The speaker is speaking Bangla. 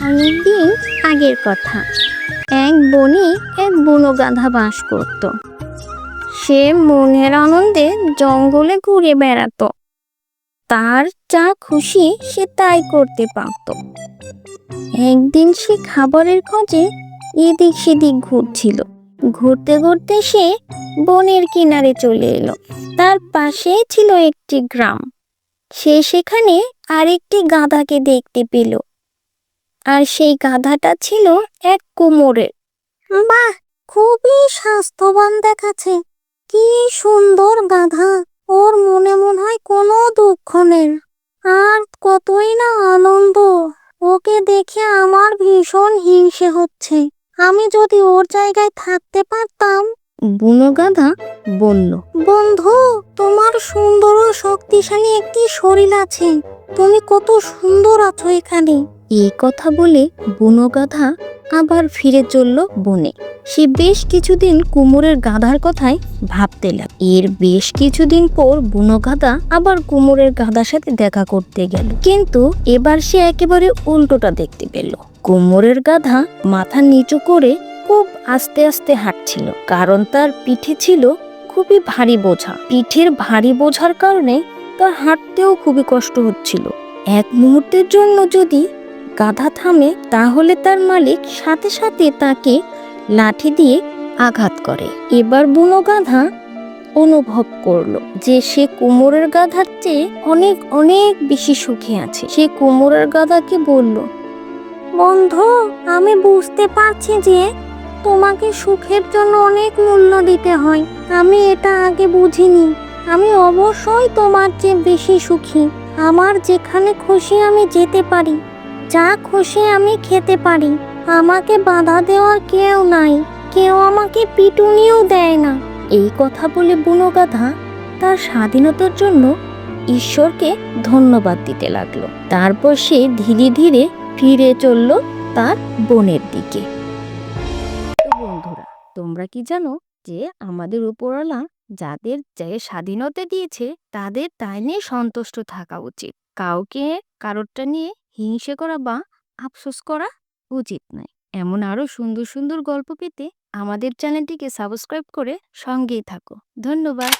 অনেকদিন আগের কথা। এক বনে এক বুনো গাধা বাস করত। সে মনের আনন্দে জঙ্গলে ঘুরে বেড়াতো। তার যা খুশি সে তাই করতে পারত। একদিন সে খাবারের খোঁজে এদিক সেদিক ঘুরছিল। ঘুরতে ঘুরতে সে বনের কিনারে চলে এলো। তার পাশেই ছিল একটি গ্রাম। সে সেখানে আরেকটি গাধাকে দেখতে পেল। আর সেই গাধাটা ছিল এক কুমোরের। বাহ খুবই স্বাস্থ্যবান দেখাচ্ছে। কি সুন্দর গাধা ওর মনে মনে হয় কোনো দুঃখ নেই। আর কতই না আনন্দ ওকে দেখে আমার ভীষণ হিংসে হচ্ছে। আমি যদি ওর জায়গায় থাকতে পারতাম? বুনো গাধা বলল বন্ধু তোমার সুন্দর ও শক্তিশালী একটি শরীর আছে। তুমি কত সুন্দর আছো এখানে। এই কথা বলে বুনো গাধা আবার ফিরে চলল বনে। সে বেশ কিছুদিন কুমোরের গাধার কথাই ভাবতে লাগ এর বেশ কিছুদিন পর বুনো গাধা আবার কুমোরের গাধার সাথে দেখা করতে গেল। কিন্তু এবার সে একেবারে উল্টোটা দেখতে পেল। কুমোরের গাধা মাথা নিচু করে খুব আস্তে আস্তে হাঁটছিল। কারণ তার পিঠে ছিল খুবই ভারী বোঝা। পিঠের ভারী বোঝার কারণে তার হাঁটতেও খুবই কষ্ট হচ্ছিল। এক মুহূর্তের জন্য যদি গাধা থামে তাহলে তার মালিক সাথে সাথে তাকে লাঠি দিয়ে আঘাত করে। এবার বুনো গাধা অনুভব করল যে সে কুমোরের গাধার চেয়ে অনেক অনেক বেশি সুখে আছে। সে কুমোরের গাধাকে বলল, বন্ধু, আমি বুঝতে পারছি যে তোমাকে সুখের জন্য অনেক মূল্য দিতে হয়। আমি এটা আগে বুঝিনি। আমি অবশ্যই তোমার চেয়ে বেশি সুখী। আমার যেখানে খুশি আমি যেতে পারি। যা খুশি আমি খেতে পারি। আমাকে বাধা দেওয়ার কেউ নাই। কেউ আমাকে পিটুনিও দেয় না। এই কথা বলে বুনো গাধা তার স্বাধীনতার জন্য ঈশ্বরকে ধন্যবাদ দিতে লাগল। তারপর সে ধীরে ধীরে ফিরে চলল তার বনের দিকে। বন্ধুরা, তোমরা কি জানো যে আমাদের উপরওয়ালা যাদের যে স্বাধীনতা দিয়েছে, তাদের তাই নিয়ে সন্তুষ্ট থাকা উচিত। কাউকে, কারোরটা নিয়ে হিংসে করা বা আফসোস করা উচিত নয়। এমন আরও সুন্দর সুন্দর গল্প পেতে আমাদের চ্যানেলটিকে সাবস্ক্রাইব করে সঙ্গেই থাকো। ধন্যবাদ।